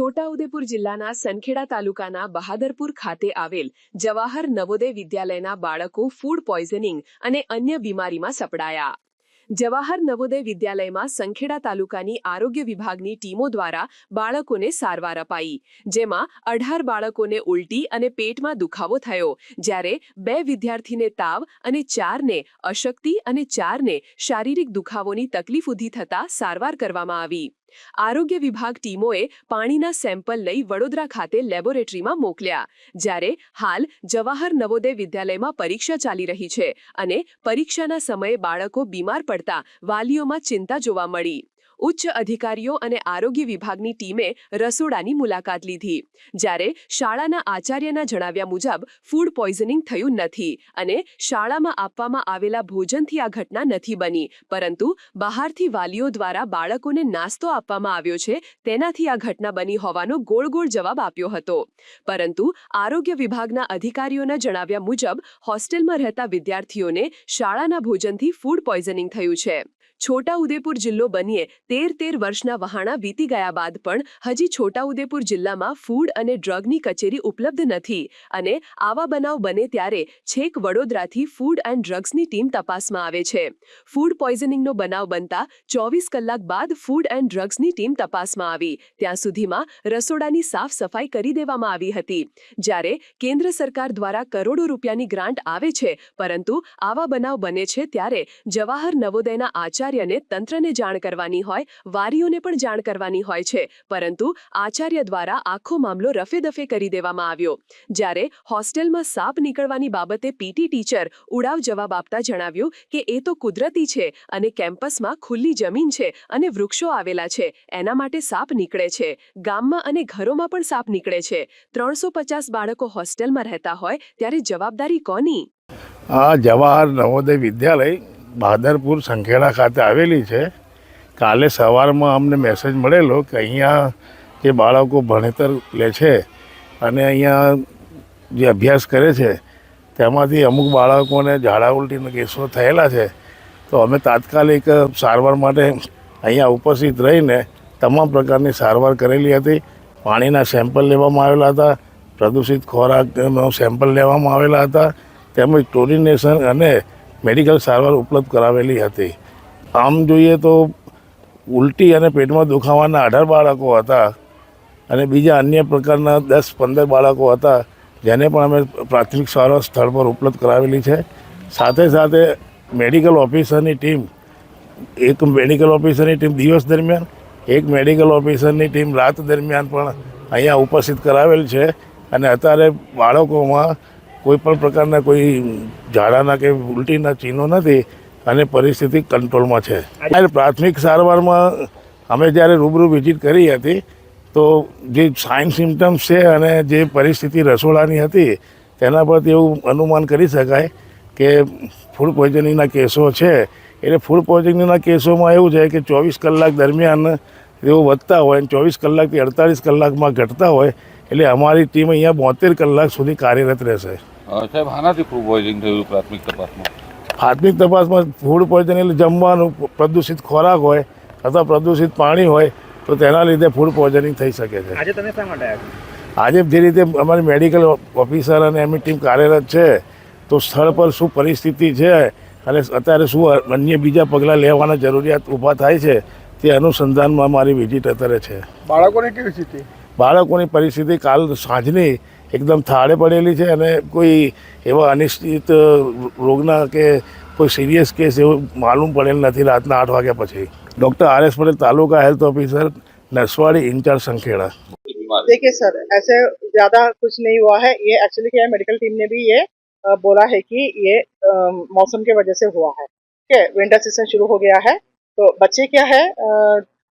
છોટાઉદેપુર જિલ્લાના સનખેડા તાલુકાના બહાદરપુર ખાતે આવેલ જવાહર નવોદય વિદ્યાલયના બાળકો ફૂડ પોઈઝનિંગ અને અન્ય બીમારીમાં સપડાયા. જવાહર નવોદય વિદ્યાલયમાં સંખેડા તાલુકાની આરોગ્ય વિભાગની ટીમો દ્વારા બાળકોને સારવાર અપાઈ, જેમાં અઢાર બાળકોને ઉલટી અને પેટમાં દુખાવો થયો, જ્યારે બે વિદ્યાર્થીને તાવ અને ચારને અશક્તિ અને ચારને શારીરિક દુખાવોની તકલીફ ઊભી થતાં સારવાર કરવામાં આવી. આરોગ્ય વિભાગ ટીમોએ પાણીના સેમ્પલ લઈ વડોદરા ખાતે લેબોરેટરીમાં મોકલ્યા, જ્યારે હાલ જવાહર નવોદય વિદ્યાલયમાં પરીક્ષા ચાલી રહી છે અને પરીક્ષાના સમયે બાળકો બીમાર પડતા વાલીઓમાં ચિંતા જોવા મળી. ઉચ્ચ અધિકારીઓ અને આરોગ્ય વિભાગની ટીમે રસોડાની મુલાકાત લીધી. જ્યારે શાળાના આચાર્યના જણાવ્યા મુજબ, ફૂડ પોઈઝનિંગ થયું નથી અને શાળામાં આપવામાં આવેલા ભોજનથી આ ઘટના નથી બની. પરંતુ બહારથી વાલીઓ દ્વારા બાળકોને નાસ્તો આપવામાં આવ્યો છે, તેનાથી આ ઘટના બની હોવાનો ગોળ ગોળ જવાબ આપ્યો હતો. પરંતુ આરોગ્ય વિભાગના અધિકારીઓના જણાવ્યા મુજબ, હોસ્ટેલમાં રહેતા વિદ્યાર્થીઓને શાળાના ભોજનથી ફૂડ પોઈઝનિંગ થયું છે. છોટાઉદેપુર જિલ્લો બનીએ તેર તેર વર્ષના વહાણા વીતી ગયા બાદ પણ હજી છોટાઉદેપુર જિલ્લામાં ફૂડ અને ડ્રગની કચેરી ઉપલબ્ધ નથી અને આવા બનાવ બને ત્યારે છેક વડોદરાથી ફૂડ એન્ડ ડ્રગ્સની ટીમ તપાસમાં આવે છે. ફૂડ પોઈઝનિંગનો બનાવ બનતા ચોવીસ કલાક બાદ ફૂડ એન્ડ ડ્રગ્સની ટીમ તપાસમાં આવી. ત્યાં સુધીમાં રસોડાની સાફ સફાઈ કરી દેવામાં આવી હતી. જ્યારે કેન્દ્ર સરકાર દ્વારા કરોડો રૂપિયાની ગ્રાન્ટ આવે છે, પરંતુ આવા બનાવ બને છે ત્યારે જવાહર નવોદયના આચાર્યને તંત્રને જાણ કરવાની હોય વારીઓને પણ જાણ કરવાની હોય છે. પરંતુ આચાર્ય દ્વારા આખો મામલો રફે દફે કરી દેવામાં આવ્યો. જ્યારે હોસ્ટેલમાં સાપ નીકળવાની બાબતે પીટી ટીચર ઉડાવ જવાબ આપતા જણાવ્યું કે એ તો કુદરતી છે અને કેમ્પસમાં ખુલ્લી જમીન છે અને વૃક્ષો આવેલા છે. એના માટે સાપ નીકળે છે. ગામમાં અને ઘરોમાં પણ સાપ નીકળે છે. ત્રણસો બાળકો હોસ્ટેલમાં રહેતા હોય ત્યારે જવાબદારી કોની? આ જવાહર નવોદય વિદ્યાલય, બહાદરપુર, સંખેડા ખાતે આવેલી છે. કાલે સવારમાં અમને મેસેજ મળેલો કે અહીંયા જે બાળકો ભણતર લે છે અને અહીંયા જે અભ્યાસ કરે છે, તેમાંથી અમુક બાળકોને ઝાડા ઉલટીના કેસો થયેલા છે. તો અમે તાત્કાલિક સારવાર માટે અહીંયા ઉપસ્થિત રહીને તમામ પ્રકારની સારવાર કરેલી હતી. પાણીના સેમ્પલ લેવામાં આવેલા હતા, પ્રદૂષિત ખોરાકનો સેમ્પલ લેવામાં આવેલા હતા, તેમજ ક્લોરિનેશન અને મેડિકલ સારવાર ઉપલબ્ધ કરાવેલી હતી. આમ જોઈએ તો ઉલટી અને પેટમાં દુખાવાના અઢાર બાળકો હતા અને બીજા અન્ય પ્રકારના દસ, પંદર બાળકો હતા, જેને પણ અમે પ્રાથમિક સારવાર સ્થળ પર ઉપલબ્ધ કરાવેલી છે. સાથે સાથે મેડિકલ ઓફિસરની ટીમ, એક મેડિકલ ઓફિસરની ટીમ દિવસ દરમિયાન, એક મેડિકલ ઓફિસરની ટીમ રાત દરમિયાન પણ અહીંયા ઉપસ્થિત કરાવેલ છે. અને અત્યારે બાળકોમાં કોઈ પણ પ્રકારના કોઈ ઝાડાના કે ઉલટીના ચિહ્નો નથી અને પરિસ્થિતિ કંટ્રોલમાં છે. પ્રાથમિક સારવારમાં અમે જ્યારે રૂબરૂ વિઝિટ કરી હતી તો જે સાઇન સિમ્ટમ્સ છે અને જે પરિસ્થિતિ રસોડાની હતી તેના પરથી એવું અનુમાન કરી શકાય કે ફૂડ પોઈઝનિંગના કેસો છે. એટલે ફૂડ પોઈઝનિંગના કેસોમાં એવું છે કે ચોવીસ કલાક દરમિયાન તેઓ વધતા હોય અને ચોવીસ કલાકથી અડતાલીસ કલાકમાં ઘટતા હોય એટલે અમારી ટીમ અહીંયા બોતેર કલાક સુધી કાર્યરત રહેશે. સાહેબ આનાથી ફૂડ પોઈઝનિંગ થયું પ્રાથમિક તપાસમાં? પ્રાથમિક તપાસમાં ફૂડ પોઈઝન એટલે જમવાનું પ્રદૂષિત ખોરાક હોય અથવા પ્રદૂષિત પાણી હોય તો તેના લીધે ફૂડ પોઈઝનિંગ થઈ શકે છે. આજે તમે શા માટે આજે જે રીતે અમારી મેડિકલ ઓફિસર અને એમની ટીમ કાર્યરત છે તો સ્થળ પર શું પરિસ્થિતિ છે અને અત્યારે શું અન્ય બીજા પગલાં લેવાના જરૂરિયાત ઊભા થાય છે તે અનુસંધાનમાં અમારી વિઝિટ અત્યારે છે. બાળકોની કેવી સ્થિતિ? બાળકોની પરિસ્થિતિ કાલ સાંજની એકદમ થાળે પડેલી છે અને કોઈ એવા અનિશ્ચિત રોગના કે કોઈ સિરિયસ કેસ એવું માલુમ પડેલ નથી રાતના આઠ વાગ્યા પછી doctor R S Patel taluka health officer Naswadi incharge Sankheda બીમાર देखिए सर ऐसे ज्यादा कुछ नहीं हुआ है ये एक्चुअली क्या है मेडिकल टीम ने भी ये अ, बोला है कि ये अ, मौसम की वजह से हुआ है ठीक है विंटर सीजन शुरू हो गया है तो बच्चे क्या है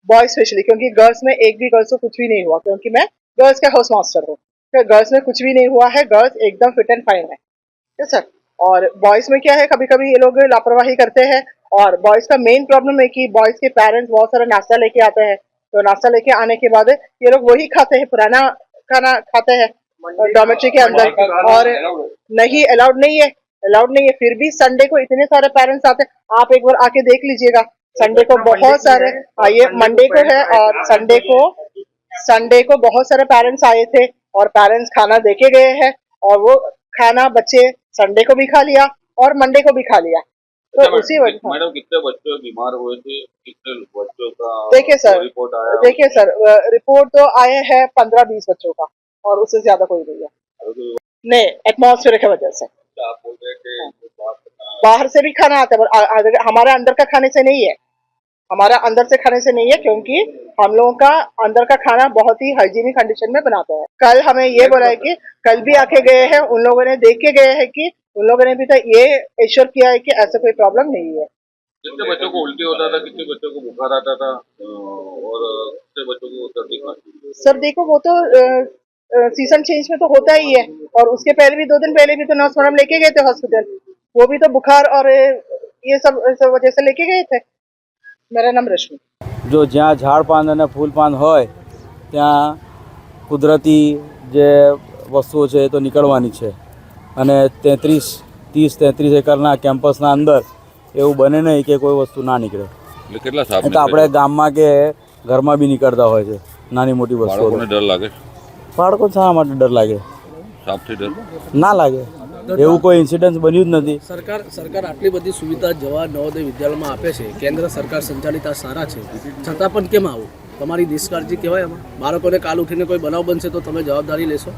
बॉय स्पेशली क्योंकि गर्ल्स में एक भी गर्ल्स को कुछ भी नहीं हुआ क्योंकि मैं गर्ल्स का हाउस मास्टर हूँ तो गर्ल्स में कुछ भी नहीं हुआ है गर्ल्स एकदम फिट एंड फाइन है। ठीक सर और बॉयज़ में क्या है कभी कभी ये लोग लापरवाही करते हैं और बॉयज़ का मेन प्रॉब्लम है कि बॉयज़ के पेरेंट्स बहुत सारा नाश्ता लेके आते हैं। तो नाश्ता लेके आने के बाद ये लोग वही खाते हैं पुराना खाना खाते हैं डोमेट्री के अंदर। और नहीं अलाउड नहीं है। अलाउड नहीं है फिर भी संडे को इतने सारे पेरेंट्स आते हैं। आप एक बार आके देख लीजिएगा। संडे को बहुत सारे हाँ ये मंडे को है और संडे को संडे को बहुत सारे पेरेंट्स आए थे। और पेरेंट्स खाना देके गए हैं और वो खाना बच्चे संडे को भी खा लिया और मंडे को भी खा लिया। तो उसी वजह मैडम कितने बच्चे बीमार हुए थे? कितने बच्चों का देखिए सर, रिपोर्ट आया? देखिए सर रिपोर्ट तो आए हैं पंद्रह बीस बच्चों का और उससे ज़्यादा कोई नहीं है। नहीं एटमॉस्फेयर की वजह से। बाहर से भी खाना आता है हमारे अंदर का खाने से नहीं है हमारा अंदर से खाने से नहीं है क्योंकि हम लोगों का अंदर का खाना बहुत ही हाइजीनिक कंडीशन में बनाते हैं। कल हमें ये बोला है कि कल भी आके गए हैं उन लोगों ने देख के गए हैं कि उन लोगों ने भी तो ये एश्योर किया है कि ऐसा कोई प्रॉब्लम नहीं है। कितने बच्चों को उल्टी होता था कितने बच्चों को बुखार आता था और कितने बच्चों को सर्दी खांसी सर देखो वो तो सीज़न चेंज में तो होता ही है और उसके पहले भी दो दिन पहले भी तो नर्स मैडम लेके गए थे हॉस्पिटल वो भी तो बुखार और ये सब सब वजह से लेके गए थे। મારા નામ રશ્મિ જો જ્યાં ઝાડ પાન અને ફૂલ પાન હોય ત્યાં કુદરતી જે વસ્તુઓ છે એ તો નીકળવાની છે અને તેત્રીસ ત્રીસ તેત્રીસ એકરના કેમ્પસના અંદર એવું બને નહીં કે કોઈ વસ્તુ ના નીકળે। કેટલા તો આપણે ગામમાં કે ઘરમાં બી નીકળતા હોય છે નાની મોટી વસ્તુઓ ડર લાગે? બાળકો શા માટે ડર લાગે? ના લાગે. એવું કોઈ ઇન્સિડન્સ બન્યું જ નથી. સરકાર સરકાર આટલી બધી સુવિધા જવા નવોદય વિદ્યાલયમાં આપે છે. કેન્દ્ર સરકાર સંચાલિત આ સારા છે. છતાં પણ કેમ આવું? તમારી નિષ્કાળજી કહેવાય એમાં બાળકોને કાલ ઉઠીને કોઈ બનાવ બનશે તો તમે જવાબદારી લેશો?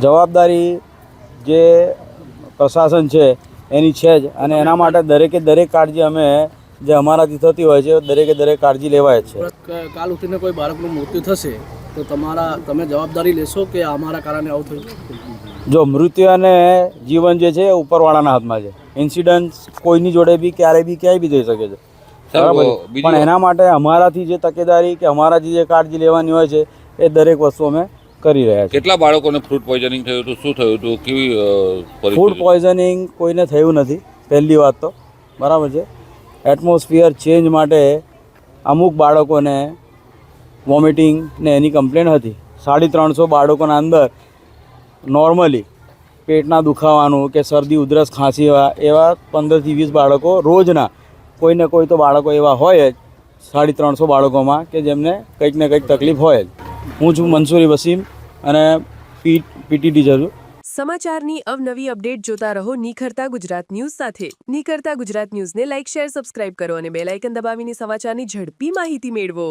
જવાબદારી જે પ્રશાસન છે એની છે જ. અને એના માટે દરેકે દરેક કાળજી અમે જે અમારાથી થતી હોય છે દરેકે દરેક કાળજી લેવાય છે. કાલ ઉઠીને કોઈ બાળકનું મૃત્યુ થશે તો તમારા તમે જવાબદારી લેશો કે અમારા કારણે આવું થયું? જો મૃત્યુ અને જીવન જે છે એ ઉપરવાળાના હાથમાં છે. ઇન્સિડન્ટ કોઈની જોડે બી ક્યારે બી ક્યાંય બી થઈ શકે છે. બરાબર છે? પણ એના માટે અમારાથી જે તકેદારી કે અમારાથી જે કાળજી લેવાની હોય છે એ દરેક વસ્તુ અમે કરી રહ્યા છે કેટલા બાળકોને ફૂડ પોઈઝનિંગ થયું હતું? શું થયું હતું? કેવી ફૂડ પોઈઝનિંગ કોઈને થયું નથી. પહેલી વાત તો. બરાબર છે? એટમોસ્ફિયર ચેન્જ માટે અમુક બાળકોને વોમિટિંગ ને એની કમ્પ્લેન હતી. સાડી ત્રણસો બાળકોના અંદર નોર્મલી પેટના દુખાવાનું કે શરદી, ઉધરસ, ખાંસી એવા એવા પંદરથી વીસ બાળકો રોજના કોઈ ને કોઈ તો બાળકો એવા હોય જ સાડી ત્રણસો બાળકોમાં કે જેમને કંઈક ને કંઈક તકલીફ હોય જ. હું છું મંસૂરી વસીમ અને પી પીટી ટીચર છું. સમાચારની અવનવી અપડેટ જોતા રહો નિખરતા ગુજરાત ન્યૂઝ સાથે. નિખરતા ગુજરાત ન્યૂઝને લાઇક શેર સબસ્ક્રાઇબ કરો અને બેલાઇકન દબાવીને સમાચારની ઝડપી માહિતી મેળવો.